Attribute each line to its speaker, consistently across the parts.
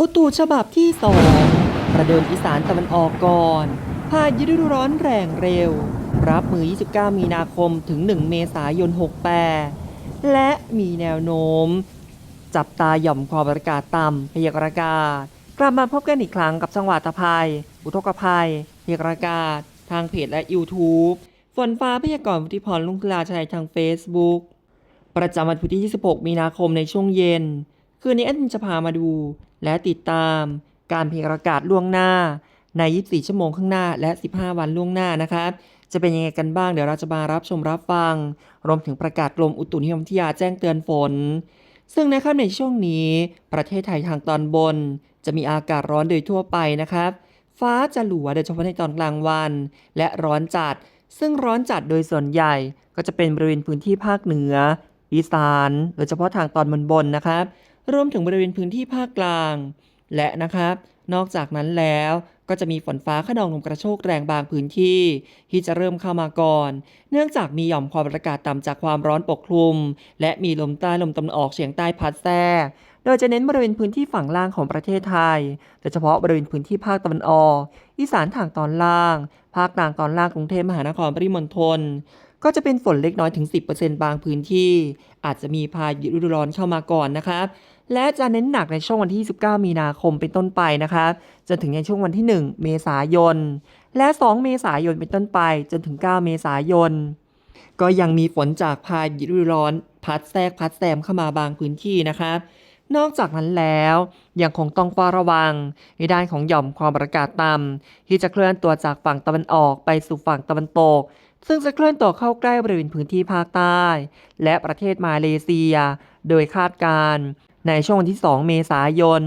Speaker 1: อุตุฉบับที่สองประเดิมอีสานตะวันออกก่อน พายุฤดูร้อนแรงเร็ว รับมือ 29 มีนาคมถึง 1 เมษายน 68 และมีแนวโน้ม จับตาหย่อมความอากาศต่ำพยากรณ์อากาศ กลับมาพบกันอีกครั้งกับจังหวัดตะภัย อุทกภัย พยากรณ์อากาศ ทางเพจและ YouTube ฝนฟ้าพยากรณ์วุฒิพรลุงคลาชัยทาง Facebook ประจำวันพุธที่ 26 มีนาคมในช่วงเย็น คืนนี้แอดมินจะพามาดู และติดตามการพยากรณ์อากาศล่วงหน้าใน 24 ชั่วโมงข้างหน้าและ 15 วันล่วงหน้านะครับจะเป็นยังไงกันบ้างเดี๋ยวเราจะมารับชมรับฟัง รวมถึงประกาศกรมอุตุนิยมวิทยาแจ้งเตือนฝน ซึ่งในค่ำในช่วงนี้ ประเทศไทยทางตอนบน จะมีอากาศร้อนโดยทั่วไปนะครับ ฟ้าจะหลัวโดยเฉพาะในตอนกลางวัน และร้อนจัด ซึ่งร้อนจัดโดยส่วนใหญ่ ก็จะเป็นบริเวณพื้นที่ภาคเหนือ อีสาน โดยเฉพาะทางตอนบนบนนะครับ รวมถึงบริเวณพื้นที่ภาคกลาง และนะครับ นอกจากนั้นแล้วก็จะมีฝนฟ้าขนองลมกระโชกแรงบางพื้นที่ ที่จะเริ่มเข้ามาก่อน เนื่องจากมีหย่อมความกดอากาศต่ำจากความร้อนปกคลุม และมีลมใต้ลมตะวันออกเฉียงใต้พัดแทรกโดยจะเน้นบริเวณพื้นที่ฝั่งล่างของประเทศไทย โดยเฉพาะบริเวณพื้นที่ภาคตะวันออก อีสานทางตอนล่าง ภาคกลางตอนล่างกรุงเทพมหานครปริมณฑล ก็จะเป็นฝนเล็กน้อยถึง 10%บางพื้นที่ อาจจะมีพายุฤดูร้อนเข้ามาก่อนนะครับ และจะเน้นหนักในช่วงวันที่ 19 มีนาคมเป็นต้นไปนะครับจนถึงในช่วงวันที่ 1 เมษายน และ 2 เมษายนเป็นต้นไป จนถึง 9 เมษายน ก็ยังมีฝนจากพายุฤดูร้อน พัดแทรกพัดแซมเข้ามาบางพื้นที่นะครับนอกจากนั้นแล้วยังคงต้องเฝ้าระวัง ในด้านของหย่อมความกดอากาศต่ำที่จะเคลื่อนตัวจากฝั่งตะวันออกไปสู่ฝั่งตะวันตก ซึ่งจะเคลื่อนตัวเข้าใกล้บริเวณพื้นที่ภาคใต้ และประเทศมาเลเซีย โดยคาดการณ์ในช่วงวันที่ 2 เมษายน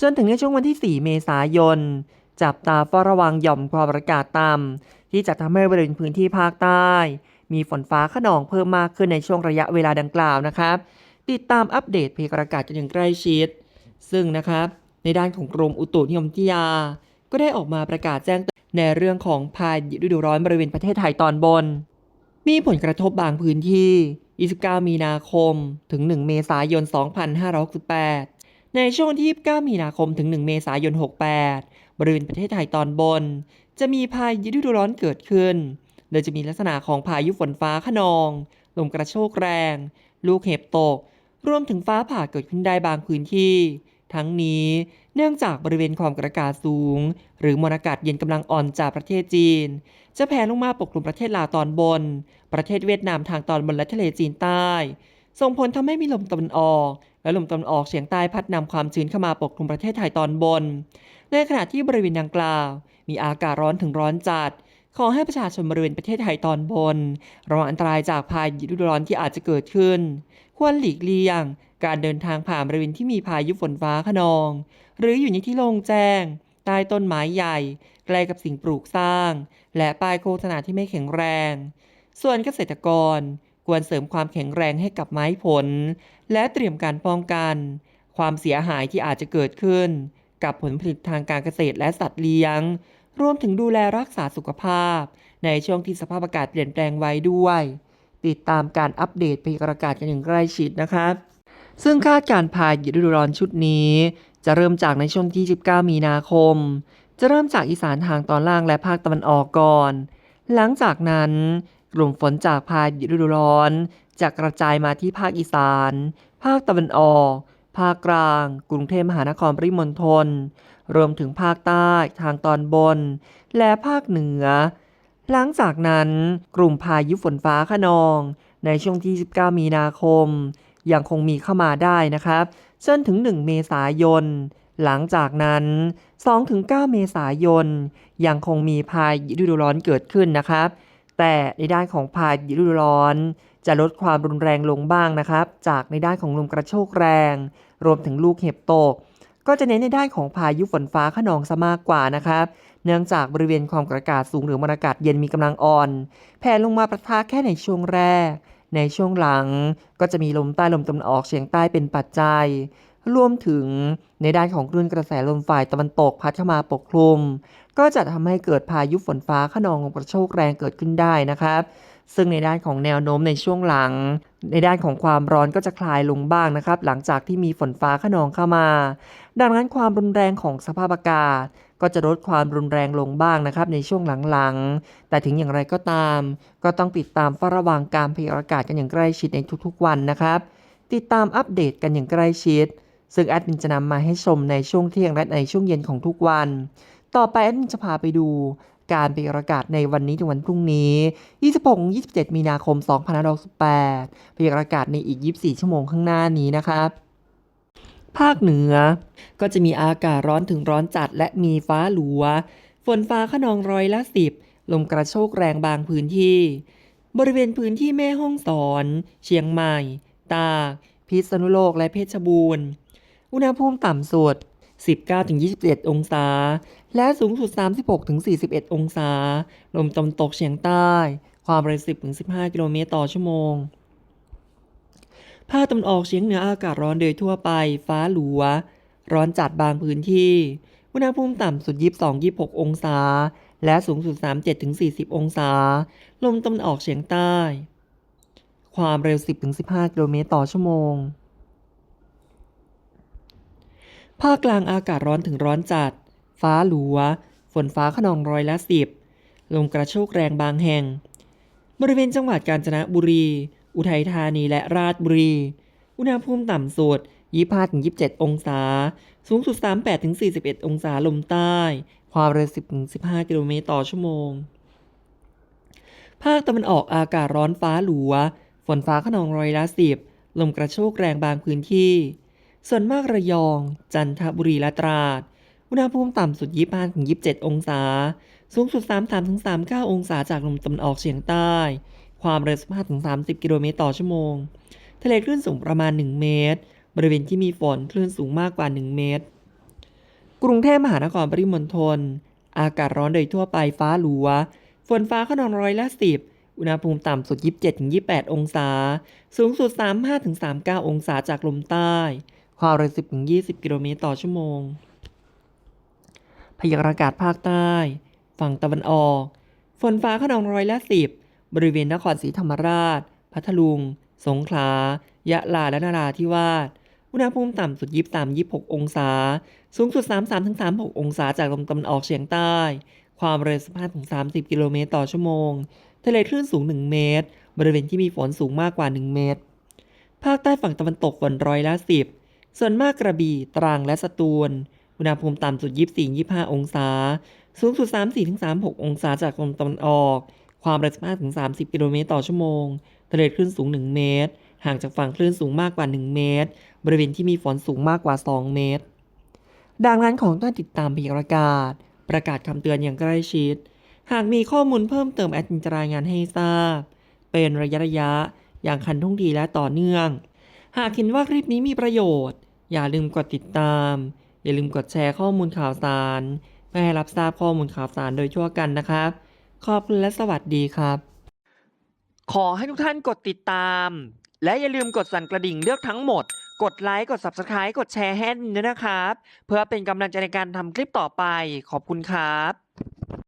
Speaker 1: จนถึงในช่วงวันที่ 4 เมษายน จับตาเฝ้าระวังหย่อมความกดอากาศต่ำที่จะทำให้บริเวณพื้นที่ภาคใต้ มีฝนฟ้าขนองเพิ่มมากขึ้นในช่วงระยะเวลาดังกล่าวนะครับ ติดตามอัปเดตเพยากรณ์อากาศกันอย่างใกล้ชิด ซึ่งนะครับในด้านของกรมอุตุนิยมวิทยา ก็ได้ออกมาประกาศแจ้งเตือน ในเรื่องของพายุฤดูร้อนบริเวณประเทศไทยตอนบน มีผลกระทบบางพื้นที่ 29 มีนาคม ถึง 1 เมษายน 2568 ในช่วงที่ 29 มีนาคม ถึง 1 เมษายน 68 บริเวณประเทศไทยตอนบน จะมีพายุฤดูร้อนเกิดขึ้น โดยจะมีลักษณะของพายุฝนฟ้าขนอง ลมกระโชกแรง ลูกเห็บตก รวมถึงฟ้าผ่าเกิดขึ้นได้บางพื้นที่ ทั้งนี้เนื่องจากบริเวณความกดอากาศสูง หรือมวลอากาศเย็นกำลังอ่อนจากประเทศจีน จะแผ่ลงมาปกคลุมประเทศลาวตอนบน ประเทศเวียดนามทางตอนบนและทะเลจีนใต้ ส่งผลทำให้มีลมตะวันออก และลมตะวันออกเฉียงใต้พัดนำความชื้นเข้ามาปกคลุมประเทศไทยตอนบน ในขณะที่บริเวณดังกล่าว มีอากาศร้อนถึงร้อนจัดขอให้ประชาชนบริเวณประเทศไทยตอนบนระวังอันตรายจากพายุฤดูร้อนที่อาจจะเกิดขึ้น ควรหลีกเลี่ยง การเดินทางผ่านบริเวณที่มีพายุฝนฟ้าขนอง หรืออยู่ในที่โล่งแจ้ง ใต้ต้นไม้ใหญ่ใกล้กับสิ่งปลูกสร้าง และป้ายโฆษณาที่ไม่แข็งแรง ส่วนเกษตรกรควรเสริมความแข็งแรงให้กับไม้ผล และเตรียมการป้องกัน ความเสียหายที่อาจจะเกิดขึ้น กับผลผลิตทางการเกษตรและสัตว์เลี้ยง รวมถึงดูแลรักษาสุขภาพ ในช่วงที่สภาพอากาศเปลี่ยนแปลงไว้ด้วย ติดตามการอัปเดตพยากรณ์อากาศกันอย่างใกล้ชิดนะครับ ซึ่งคาดการพายุฤดูร้อนชุดนี้ จะเริ่มจากในช่วงที่ 19 มีนาคม จะเริ่มจากอีสานทางตอนล่างและภาคตะวันออกก่อน หลังจากนั้นกลุ่มฝนจากพายุฤดูร้อน จะกระจายมาที่ภาคอีสาน ภาคตะวันออก ภาคกลาง กรุงเทพมหานครปริมณฑล รวมถึงภาคใต้ทางตอนบน และภาคเหนือ หลังจากนั้นกลุ่มพายุฝนฟ้าขนอง ในช่วงที่ 19 มีนาคม ยังคงมีเข้ามาได้นะครับจนถึง 1 เมษายน หลังจากนั้น 2-9 เมษายน ยังคงมีพายุฤดูร้อนเกิดขึ้นนะครับ แต่ในด้านของพายุฤดูร้อน จะลดความรุนแรงลงบ้างนะครับ จากในด้านของลมกระโชกแรง รวมถึงลูกเห็บตก ก็จะเน้นในด้านของพายุฝนฟ้าขนองซะมากกว่านะครับ เนื่องจากบริเวณความกดอากาศสูงหรือมวลอากาศเย็นมีกำลังอ่อน แผ่ลงมาประทะแค่ในช่วงแรก ในช่วงหลังก็จะมีลมใต้ลมตะวันออกเฉียงใต้เป็นปัจจัย รวมถึงในด้านของคลื่นกระแสลมฝ่ายตะวันตกพัดเข้ามาปกคลุม ก็จะทำให้เกิดพายุฝนฟ้าขนองลมกระโชกแรงเกิดขึ้นได้นะครับ ซึ่งในด้านของแนวโน้มในช่วงหลัง ในด้านของความร้อนก็จะคลายลงบ้างนะครับ หลังจากที่มีฝนฟ้าขนองเข้ามา ดังนั้นความรุนแรงของสภาพอากาศ ก็จะลดความรุนแรงลงบ้างนะครับในช่วงหลังๆ แต่ถึงอย่างไรก็ตาม ก็ต้องติดตามเฝ้าระวังการพยากรณ์อากาศกันอย่างใกล้ชิดในทุกๆวันนะครับ ติดตามอัปเดตกันอย่างใกล้ชิด ซึ่งแอดมินจะนำมาให้ชมในช่วงเที่ยงและในช่วงเย็นของทุกวัน ต่อไปแอดมินจะพาไปดูการพยากรณ์อากาศในวันนี้ถึงวันพรุ่งนี้ 26-27 มีนาคม 2568พยากรณ์อากาศในอีก 24 ชั่วโมงข้างหน้านี้นะครับ ภาคเหนือ ก็จะมีอากาศร้อนถึงร้อนจัดและมีฟ้าหลัว ฝนฟ้าขนองร้อยละสิบลมกระโชกแรงบางพื้นที่ บริเวณพื้นที่แม่ห้องสอน เชียงใหม่ ตาก พิษณุโลกและเพชรบูรณ์ อุณหภูมิต่ำสุด 19-27องศา และสูงสุด 36-41 องศา ลมตะวันตกเฉียงใต้ ความเร็ว10-15 กิโลเมตรต่อชั่วโมง ภาคตะวันออกเฉียงเหนืออากาศร้อนโดยทั่วไป ฟ้าหลัว ร้อนจัดบางพื้นที่ อุณหภูมิต่ำสุด 22-26 องศา และสูงสุด 37-40 องศา ลมตะวันออกเฉียงใต้ ความเร็ว 10-15 กิโลเมตรต่อชั่วโมง ภาคกลางอากาศร้อนถึงร้อนจัด ฟ้าหลัว ฝนฟ้าขนองร้อยละสิบลมกระโชกแรงบางแห่ง บริเวณจังหวัดกาญจนบุรี อุทัยธานีและราชบุรี อุณหภูมิต่ำสุด 25-27 องศา สูงสุด 38-41 องศาลมใต้ ความเร็ว 10-15 กิโลเมตรต่อชั่วโมง ภาคตะวันออกอากาศร้อนฟ้าหลัว ฝนฟ้าขนองร้อยละสิบ ลมกระโชกแรงบางพื้นที่ ส่วนมากระยอง จันทบุรีและตราด อุณหภูมิต่ำสุด 25-27 องศา สูงสุด 33-39 องศาจากลมตะวันออกเฉียงใต้ ความเร็ว 15-30 กิโลเมตรต่อชั่วโมง ทะเลคลื่นสูงประมาณ 1 เมตร บริเวณที่มีฝนคลื่นสูงมากกว่า 1 เมตร กรุงเทพมหานครปริมณฑล อากาศร้อนโดยทั่วไปฟ้าหลัว ฝนฟ้าขนองร้อยละสิบอุณหภูมิต่ำสุด 27-28 องศา สูงสุด 35-39 องศาจากลมใต้ ความเร็ว 10-20 กิโลเมตรต่อชั่วโมง พยากรณ์อากาศภาคใต้ ฝั่งตะวันออก ฝนฟ้าขนองร้อยละสิ บริเวณนครศรีธรรมราช พัทลุง สงขลา ยะลา และนราธิวาส อุณหภูมิต่ำสุด 23-26 องศา สูงสุด 33-36 องศาจากลมตะวันออกเฉียงใต้ ความเร็ว15-30 กิโลเมตรต่อชั่วโมง ทะเลคลื่นสูง 1 เมตร บริเวณที่มีฝนสูงมากกว่า 1 เมตร ภาคใต้ฝั่งตะวันตกฝนร้อยละสิบส่วนมากกระบี่ ตรัง และสตูล อุณหภูมิต่ำสุด 24-25 องศา สูงสุด 34-36 องศาจากลมตะวันออก ความเร็ว15-30 กิโลเมตรต่อชั่วโมงทะเลคลื่นสูง 1 เมตร ห่างจากฝั่งคลื่นสูงมากกว่า 1 เมตร บริเวณที่มีฝนสูงมากกว่า 2 เมตร ดังนั้นของต้องติดตามพยากรณ์อากาศประกาศคำเตือนอย่างใกล้ชิด หากมีข้อมูลเพิ่มเติมแอดมินจะรายงานให้ทราบ เป็นระยะระยะๆอย่างคันทุ่งทีและต่อเนื่อง หากเห็นว่าคลิปนี้มีประโยชน์ อย่าลืมกดติดตาม อย่าลืมกดแชร์ข้อมูลข่าวสารเพื่อให้รับทราบข้อมูลข่าวสารโดยทั่วกันนะครับ ขอบคุณและสวัสดีครับ ขอให้ทุกท่านกดติดตาม และอย่าลืมกดสั่นกระดิ่งเลือกทั้งหมด กดไลค์ กด Subscribe กดแชร์ให้ด้วยนะครับ เพื่อเป็นกำลังใจในการทำคลิปต่อไป ขอบคุณครับ